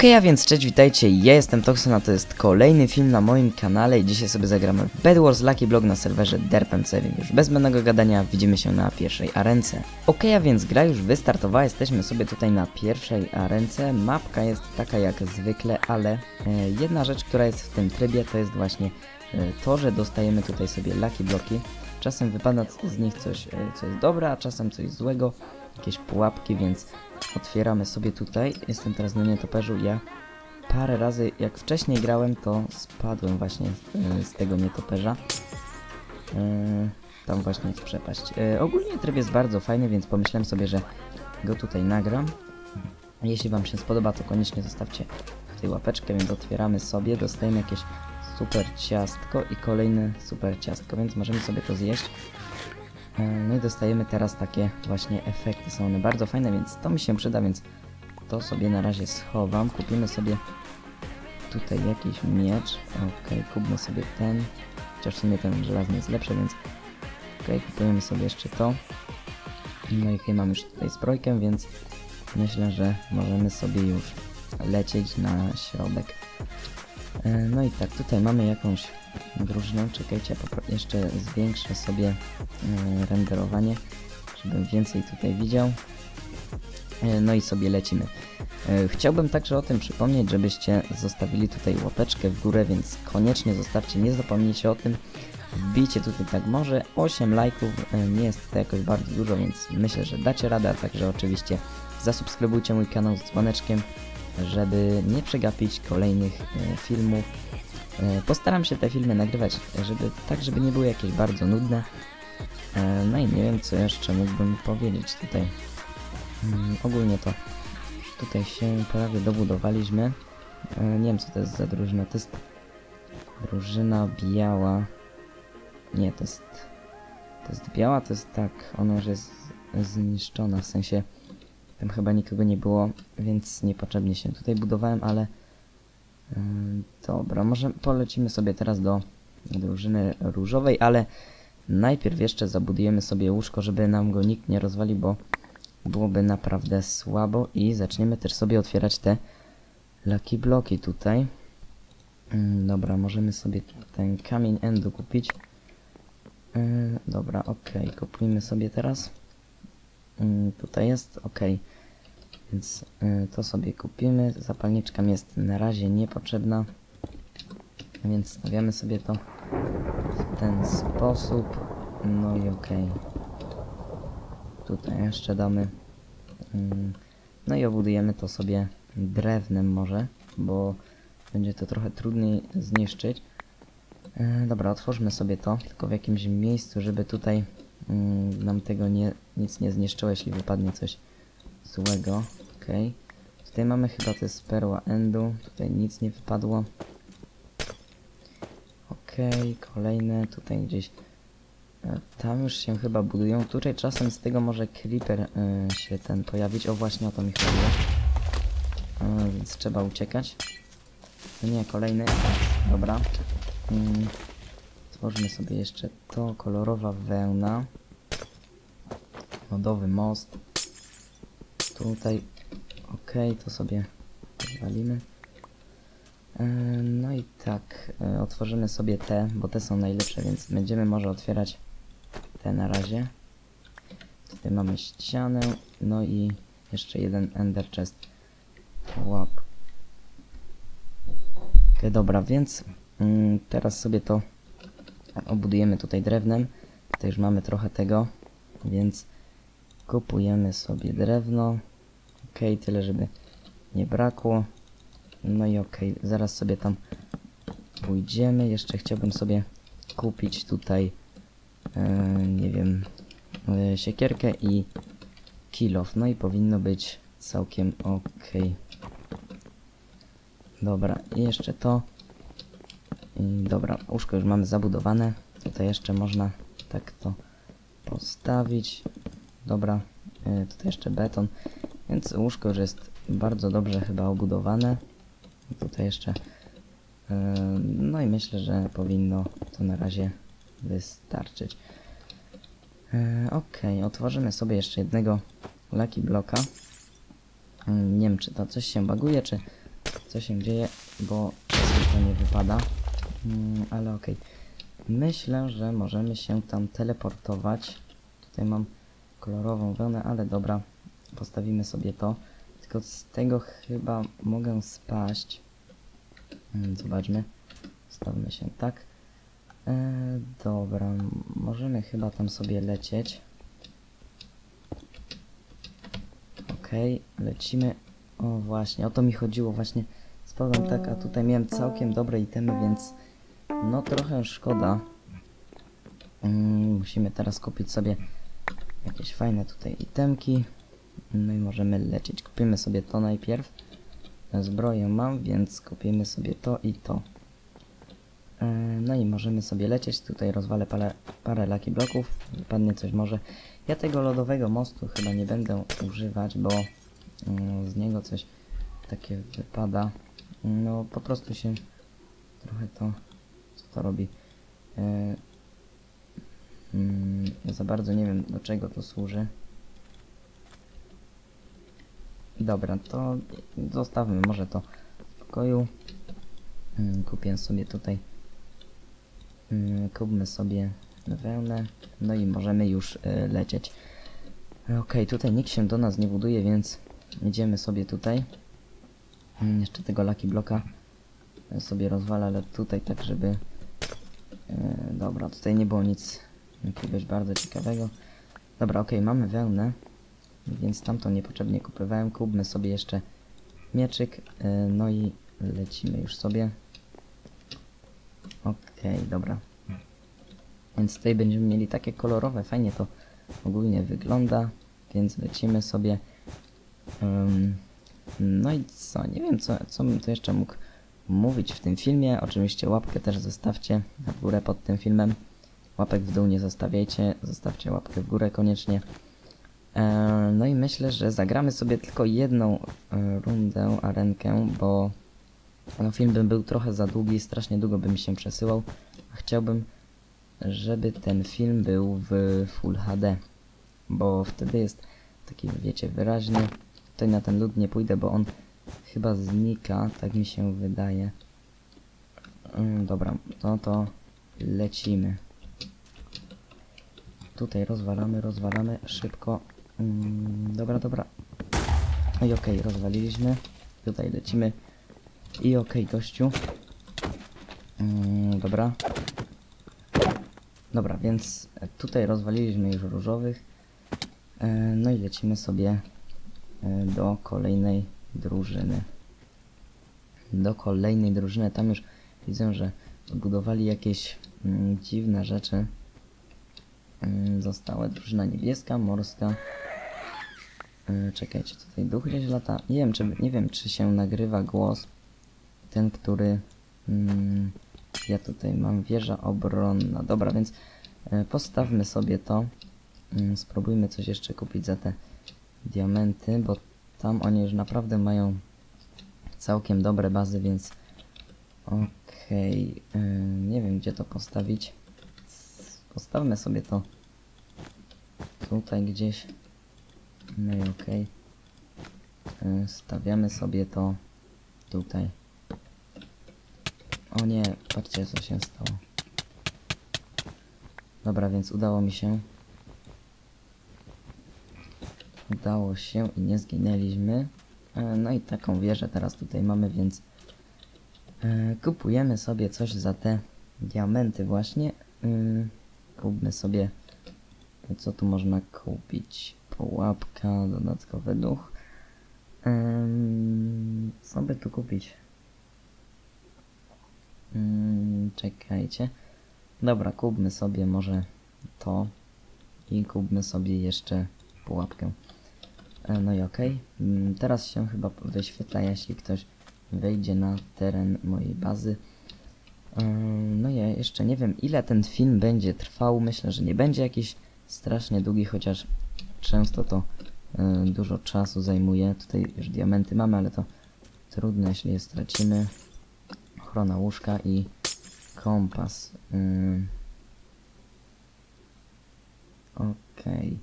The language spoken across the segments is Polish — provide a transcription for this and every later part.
Okej, a więc cześć, witajcie, ja jestem Toxon, a to jest kolejny film na moim kanale i dzisiaj sobie zagramy w Bed Wars Lucky Block na serwerze Derpem7. Już bez zbędnego gadania widzimy się na pierwszej arence. Okej, a więc gra już wystartowała, jesteśmy sobie tutaj na pierwszej arence. Mapka jest taka jak zwykle, ale e, jedna rzecz, która jest w tym trybie to jest właśnie e, to, że dostajemy tutaj sobie Lucky Bloki. Czasem wypada z nich coś, e, co jest dobre, a czasem coś złego, jakieś pułapki, więc otwieramy sobie tutaj. Jestem teraz na nietoperzu. Ja parę razy, jak wcześniej grałem, to spadłem właśnie z, z tego nietoperza. E, tam właśnie jest przepaść. E, ogólnie tryb jest bardzo fajny, więc pomyślałem sobie, że go tutaj nagram. Jeśli Wam się spodoba, to koniecznie zostawcie tutaj łapeczkę, więc otwieramy sobie. Dostajemy jakieś super ciastko i kolejne super ciastko, więc możemy sobie to zjeść. E, No i dostajemy teraz takie właśnie efekty. Są one bardzo fajne, więc to mi się przyda, więc to sobie na razie schowam. Kupimy sobie tutaj jakiś miecz. Okej, kupmy sobie ten. Chociaż w sumie ten żelazny jest lepszy, więc okej, kupujemy sobie jeszcze to. No i hej, mam już tutaj zbrojkę, więc myślę, że możemy sobie już lecieć na środek. E, No i tak, tutaj mamy jakąś drużynę. Czekajcie, jeszcze zwiększę sobie e, renderowanie, żebym więcej tutaj widział. E, No i sobie lecimy. E, Chciałbym także o tym przypomnieć, żebyście zostawili tutaj łapeczkę w górę, więc koniecznie zostawcie, nie zapomnijcie o tym. Wbijcie tutaj tak może 8 lajków, nie jest to jakoś bardzo dużo, więc myślę, że dacie radę, a także oczywiście zasubskrybujcie mój kanał z dzwoneczkiem, żeby nie przegapić kolejnych filmów. E, Postaram się te filmy nagrywać, żeby tak, żeby nie były jakieś bardzo nudne. E, No i nie wiem, co jeszcze mógłbym powiedzieć tutaj. Mm, Ogólnie to tutaj się prawie dobudowaliśmy. E, Nie wiem, co to jest za drużyna. To jest drużyna biała. Nie, to jest... To jest biała, to jest tak, ona już jest zniszczona, w sensie tam chyba nikogo nie było, więc niepotrzebnie się tutaj budowałem, ale Dobra, może polecimy sobie teraz do drużyny różowej, ale najpierw jeszcze zabudujemy sobie łóżko, żeby nam go nikt nie rozwalił, bo byłoby naprawdę słabo i zaczniemy też sobie otwierać te lucky bloki tutaj. Ym, Dobra, możemy sobie ten kamień endu kupić. Ym, Dobra, okej, kupujmy sobie teraz. Tutaj jest, okej. Więc y, to sobie kupimy. Zapalniczka jest na razie niepotrzebna. Więc stawiamy sobie to w ten sposób. No i okej. Tutaj jeszcze damy. ym, no i obudujemy to sobie drewnem może, bo będzie to trochę trudniej zniszczyć. E, dobra, otwórzmy sobie to, tylko w jakimś miejscu, żeby tutaj ym, nam tego nie, nic nie zniszczyło, jeśli wypadnie coś złego. Okej. Tutaj mamy chyba to jest perła endu. Tutaj nic nie wypadło. Okej, kolejne. Tutaj gdzieś. e, Tam już się chyba budują. Tutaj czasem z tego może creeper e, się ten pojawić. O właśnie o to mi chodziło. Więc trzeba uciekać. No nie, kolejny. Dobra. Mm. Tworzymy sobie jeszcze to. Kolorowa wełna. Lodowy most. Tutaj Okej, to sobie walimy. E, No i tak, e, otworzymy sobie te, bo te są najlepsze, więc będziemy może otwierać te na razie. Tutaj mamy ścianę, no i jeszcze jeden ender chest. Łap. Okej, dobra, więc mm, teraz sobie to obudujemy tutaj drewnem. Tutaj już mamy trochę tego, więc kupujemy sobie drewno. Okej, tyle żeby nie brakło. No i okej, zaraz sobie tam pójdziemy. Jeszcze chciałbym sobie kupić tutaj, e, nie wiem, e, siekierkę i kilof. No i powinno być całkiem okej. Dobra, i jeszcze to. I dobra, łóżko już mamy zabudowane. Tutaj jeszcze można tak to postawić. Dobra, e, tutaj jeszcze beton. Więc łóżko już jest bardzo dobrze chyba obudowane. Tutaj jeszcze. No i myślę, że powinno to na razie wystarczyć. Yy, Okej, otworzymy sobie jeszcze jednego Lucky Bloka. Yy, Nie wiem, czy to coś się baguje, czy co się dzieje, bo to nie wypada. Mm, ale okej. Myślę, że możemy się tam teleportować. Tutaj mam kolorową wełnę, ale dobra, postawimy sobie to. Tylko z tego chyba mogę spaść. Mm, Zobaczmy. Stawmy się tak. E, dobra, możemy chyba tam sobie lecieć. Okej, lecimy. O właśnie, o to mi chodziło właśnie. Spadłem tak, a tutaj miałem całkiem dobre itemy, więc no trochę szkoda. Mm, musimy teraz kupić sobie jakieś fajne tutaj itemki. No i możemy lecieć. Kupimy sobie to najpierw. Zbroję mam, więc kupimy sobie to i to. E, No i możemy sobie lecieć. Tutaj rozwalę parę, parę laki bloków. Wypadnie coś może. Ja tego lodowego mostu chyba nie będę używać, bo mm, z niego coś takie wypada. No po prostu się trochę to... Co to robi? Mm, ja za bardzo nie wiem do czego to służy. Dobra, to zostawmy może to w pokoju. Mm, Kupię sobie tutaj. Mm, Kupmy sobie wełnę. No i możemy już y, lecieć. Okej, tutaj nikt się do nas nie buduje, więc idziemy sobie tutaj. Mm, Jeszcze tego Lucky Bloka sobie rozwalę, ale tutaj tak, żeby... y, Dobra, tutaj nie było nic jakiegoś bardzo ciekawego. Dobra, okej, mamy wełnę, więc tamto niepotrzebnie kupowałem. Kupmy sobie jeszcze mieczyk, y, no i lecimy już sobie. Okej, dobra. Więc tutaj będziemy mieli takie kolorowe, fajnie to ogólnie wygląda, więc lecimy sobie. Ym, no i co, nie wiem co, co bym tu jeszcze mógł mówić w tym filmie. Oczywiście łapkę też zostawcie w górę pod tym filmem. Łapek w dół nie zostawiajcie, zostawcie łapkę w górę koniecznie. E, no i myślę, że zagramy sobie tylko jedną e, rundę, arenkę, bo no, film by był trochę za długi, strasznie długo by mi się przesyłał, chciałbym, żeby ten film był w Full HD, bo wtedy jest taki, wiecie, wyraźnie. Tutaj na ten lód nie pójdę, bo on chyba znika, tak mi się wydaje. Mm, dobra, no to lecimy. Tutaj rozwalamy, rozwalamy szybko. Mm, dobra, dobra. No i okej, rozwaliliśmy. Tutaj lecimy. I okej, gościu. Mm, dobra. Dobra, więc tutaj rozwaliliśmy już różowych. E, no i lecimy sobie e, do kolejnej drużyny. Do kolejnej drużyny. Tam już widzę, że budowali jakieś mm, dziwne rzeczy. Mm, Została drużyna niebieska, morska. E, Czekajcie, tutaj duch gdzieś lata. Nie wiem, czy, nie wiem, czy się nagrywa głos. Ten, który... Mm, ja tutaj mam wieża obronna. Dobra, więc e, postawmy sobie to. Mm, Spróbujmy coś jeszcze kupić za te diamenty, bo tam oni już naprawdę mają całkiem dobre bazy, więc okej, e, nie wiem gdzie to postawić. Postawmy sobie to tutaj gdzieś. No i okej. E, Stawiamy sobie to tutaj. O nie, patrzcie co się stało. Dobra, więc udało mi się. Udało się i nie zginęliśmy. E, No i taką wieżę teraz tutaj mamy, więc e, kupujemy sobie coś za te diamenty właśnie. Kupmy sobie, co tu można kupić? Pułapka, dodatkowy duch. Co by tu kupić? Czekajcie. Dobra, kupmy sobie może to i kupmy sobie jeszcze pułapkę. E, No i okej. Mm, Teraz się chyba wyświetla, jeśli ktoś wejdzie na teren mojej bazy. Ym, No ja jeszcze nie wiem ile ten film będzie trwał. Myślę, że nie będzie jakiś strasznie długi, chociaż często to y, dużo czasu zajmuje. Tutaj już diamenty mamy, ale to trudno, jeśli je stracimy ochrona łóżka i kompas. Ym. Okej.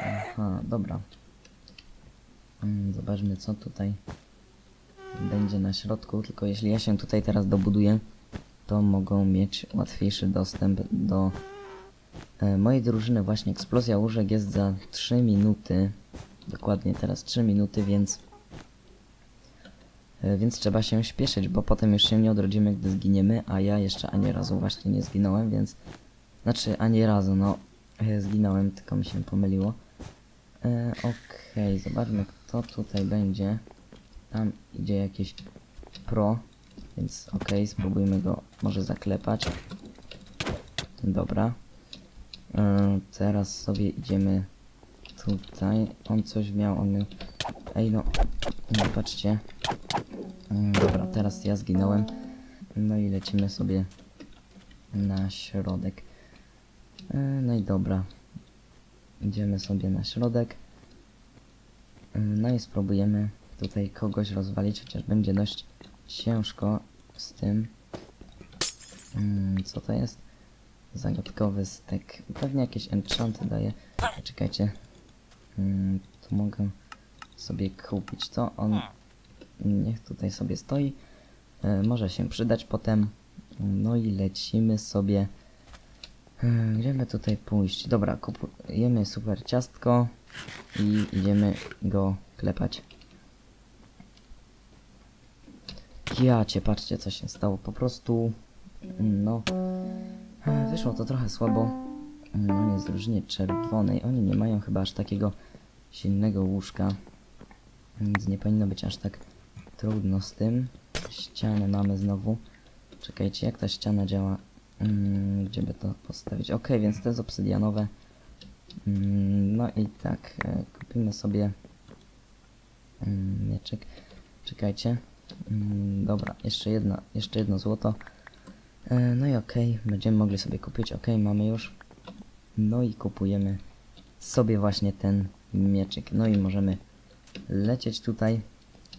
Aha, dobra. Ym, zobaczmy co tutaj będzie na środku, tylko jeśli ja się tutaj teraz dobuduję, to mogą mieć łatwiejszy dostęp do e, mojej drużyny. Właśnie eksplozja łóżek jest za 3 minuty. Dokładnie teraz 3 minuty, więc e, więc trzeba się śpieszyć, bo potem już się nie odrodzimy, gdy zginiemy, a ja jeszcze ani razu właśnie nie zginąłem, więc znaczy ani razu, no e, zginąłem, tylko mi się pomyliło. E, Okej, zobaczmy kto tutaj będzie. Tam idzie jakiś pro, więc okej, spróbujmy go może zaklepać. Dobra. E, teraz sobie idziemy tutaj. On coś miał, on miał... Ej no, no patrzcie. Mm, Dobra, teraz ja zginąłem. No i lecimy sobie na środek. E, No i dobra. Idziemy sobie na środek. E, No i spróbujemy tutaj kogoś rozwalić, chociaż będzie dość ciężko z tym. Mm, Co to jest? Zagadkowy stek. Pewnie jakieś enchanty daje. Czekajcie. Mm, Tu mogę sobie kupić to. On niech tutaj sobie stoi. E, Może się przydać potem. No i lecimy sobie. E, Gdzie tutaj pójść? Dobra, kupujemy super ciastko i idziemy go klepać. Ja cię, patrzcie co się stało. Po prostu, no, wyszło to trochę słabo. On jest w drużynie czerwonej. Oni nie mają chyba aż takiego silnego łóżka. Więc nie powinno być aż tak trudno z tym. Ścianę mamy znowu. Czekajcie, jak ta ściana działa? Mm, gdzie by to postawić? Ok, więc to jest obsydianowe. Mm, no i tak, e, kupimy sobie mm, mieczek. Czekajcie. Dobra, jeszcze jedno, jeszcze jedno złoto. E, no i okej, będziemy mogli sobie kupić. Ok, mamy już. No i kupujemy sobie właśnie ten mieczyk. No i możemy lecieć tutaj.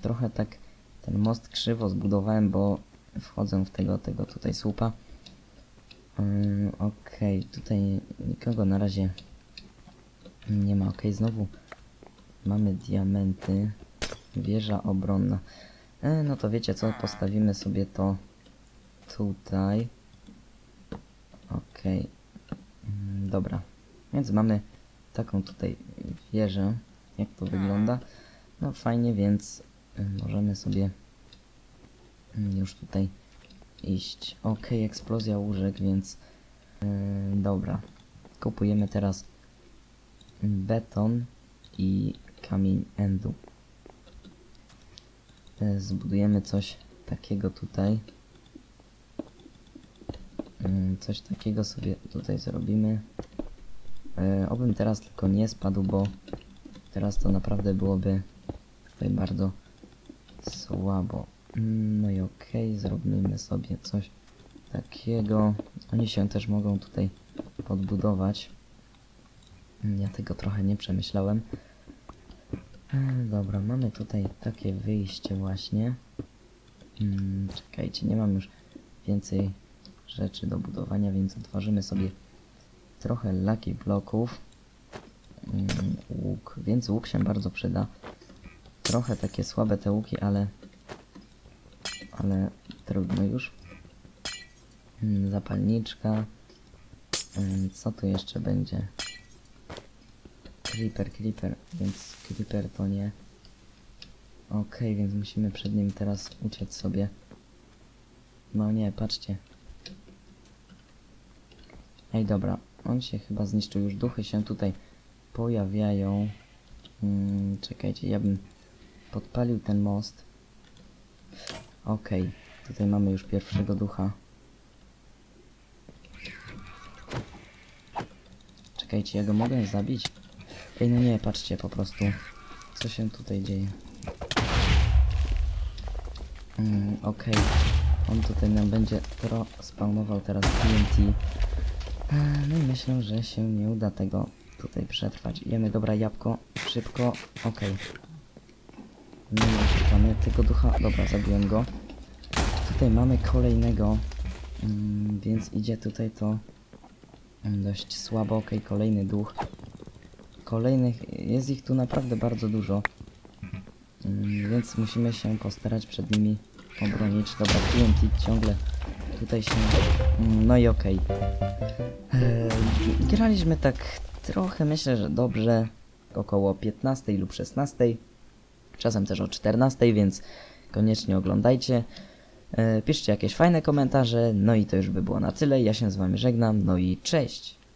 Trochę tak ten most krzywo zbudowałem, bo wchodzę w tego, tego tutaj słupa. Ym, Okej, tutaj nikogo na razie nie ma. Okej, znowu mamy diamenty. Wieża obronna. E, no to wiecie co, postawimy sobie to tutaj. Okej. Mm, Dobra. Więc mamy taką tutaj wieżę. Jak to wygląda? No fajnie, więc y, możemy sobie mm, już tutaj iść. Ok, eksplozja łóżek, więc yy, dobra. Kupujemy teraz beton i kamień endu. E, Zbudujemy coś takiego tutaj. Coś takiego sobie tutaj zrobimy. E, Obym teraz tylko nie spadł, bo teraz to naprawdę byłoby tutaj bardzo słabo. Mm, No i okej, zrobimy sobie coś takiego. Oni się też mogą tutaj podbudować. Mm, Ja tego trochę nie przemyślałem. E, Dobra, mamy tutaj takie wyjście właśnie. Mm, Czekajcie, nie mam już więcej rzeczy do budowania, więc otworzymy sobie trochę lucky bloków. Mm, Łuk, więc łuk się bardzo przyda. Trochę takie słabe te łuki, ale ale trudno już. Mm, Zapalniczka. Mm, Co tu jeszcze będzie? Creeper, creeper, więc creeper to nie. Okej, więc musimy przed nim teraz uciec sobie. No nie, patrzcie. Ej, dobra, on się chyba zniszczył. Już duchy się tutaj pojawiają. Mm, czekajcie, ja bym podpalił ten most. Okej, tutaj mamy już pierwszego ducha. Czekajcie, ja go mogę zabić? Ej, no nie, patrzcie po prostu. Co się tutaj dzieje? Mm, Okej, on tutaj nam będzie spawnował teraz TNT. E, No i myślę, że się nie uda tego tutaj przetrwać. Jemy, dobra, jabłko, szybko, okej. No i uciekamy tego ducha, dobra, zabiłem go. Tutaj mamy kolejnego, mm, więc idzie tutaj to mm, dość słabo, okej, kolejny duch. Kolejnych, jest ich tu naprawdę bardzo dużo. Mm, Więc musimy się postarać przed nimi obronić. Dobra, TNT ciągle tutaj się... No i okej. Eee, Graliśmy tak trochę, myślę, że dobrze. Około 15 lub 16. Czasem też o 14, więc koniecznie oglądajcie. E, Piszcie jakieś fajne komentarze. No i to już by było na tyle. Ja się z wami żegnam. No i cześć!